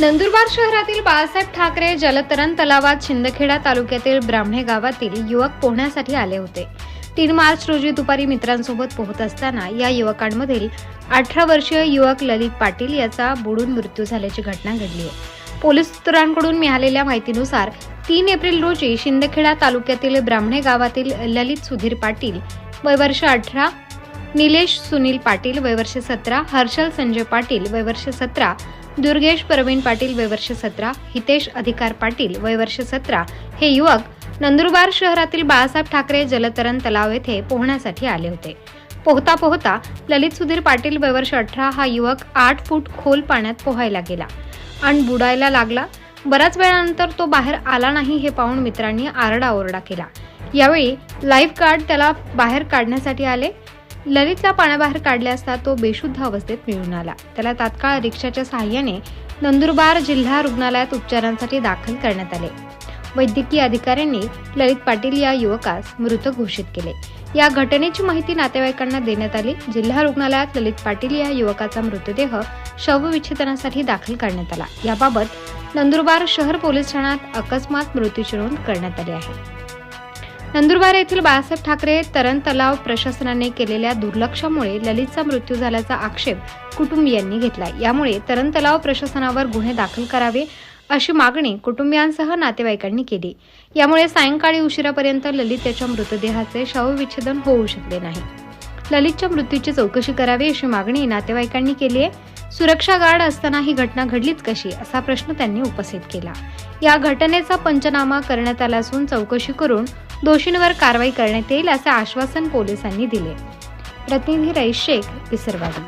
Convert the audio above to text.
नंदुरबार शहरातील बाळासाहेब ठाकरे जलतरण तलावात शिंदखेडा तालुक्यातील ब्राह्मणे गावातील युवक पोहण्यासाठी आले होते. तीन मार्च रोजी दुपारी मित्रांसोबत पोहत असताना या युवकांमधील अठरा वर्षीय युवक ललित पाटील याचा बुडून मृत्यू झाल्याची घटना घडली आहे. पोलीस सूत्रांकडून मिळालेल्या माहितीनुसार तीन एप्रिल रोजी शिंदखेडा तालुक्यातील ब्राह्मणे गावातील ललित सुधीर पाटील वय वर्ष अठरा निलेश सुनील पाटील वयवर्ष सतरा हर्षल संजय पाटील वयवर्ष सतरा दुर्गेश प्रवीण पाटील वयवर्ष सतरा हितेश अधिकार पाटील वयवर्ष सतरा. हे युवक नंदुरबार शहरातील बाळासाहेब ठाकरे जलतरण तलाव येथे पोहण्यासाठी आले होते. पोहता पोहता ललित सुधीर पाटील वयवर्ष अठरा हा युवक आठ फूट खोल पाण्यात पोहायला गेला आणि बुडायला लागला. बऱ्याच वेळानंतर तो बाहेर आला नाही हे पाहून मित्रांनी आरडाओरडा केला. यावेळी लाईफ गार्ड त्याला बाहेर काढण्यासाठी आले. ललितला पाण्याबाहेर काढले असता तो बेशुद्ध अवस्थेत मिळून आला. त्याला तात्काळ रिक्षाच्या सहाय्याने नंदुरबार जिल्हा रुग्णालयात उपचारांसाठी दाखल करण्यात आले. वैद्यकीय अधिकाऱ्यांनी ललित पाटील या युवकास मृत घोषित केले. या घटनेची माहिती नातेवाईकांना देण्यात आली. जिल्हा रुग्णालयात ललित पाटील या युवकाचा मृतदेह शवविच्छेदनासाठी दाखल करण्यात आला. याबाबत नंदुरबार शहर पोलीस ठाण्यात अकस्मात मृत्यूची नोंद करण्यात आली आहे. नंदुरबार येथील बाळासाहेब ठाकरे तरण तलाव प्रशासनाने केलेल्या दुर्लक्षामुळे ललितचा मृत्यू झाल्याचा आक्षेप कुटुंबियांनी घेतला यामुळे तरण तलाव प्रशासनावर गुन्हे दाखल करावे अशी मागणी कुटुंबियांसह नातेवाईकांनी केली. यामुळे सायंकाळी उशिरापर्यंत ललित याच्या मृतदेहाचे शवविच्छेदन होऊ शकले नाही. ललितच्या मृत्यूची चौकशी करावी अशी मागणी नातेवाईकांनी केली आहे. सुरक्षा गार्ड असताना ही घटना घडलीच कशी असा प्रश्न त्यांनी उपस्थित केला. या घटनेचा पंचनामा करण्यात आला असून चौकशी करून दोषींवर कारवाई करण्यात येईल असे आश्वासन पोलिसांनी दिले. प्रतिनिधी रईस शेख विसरवाडी.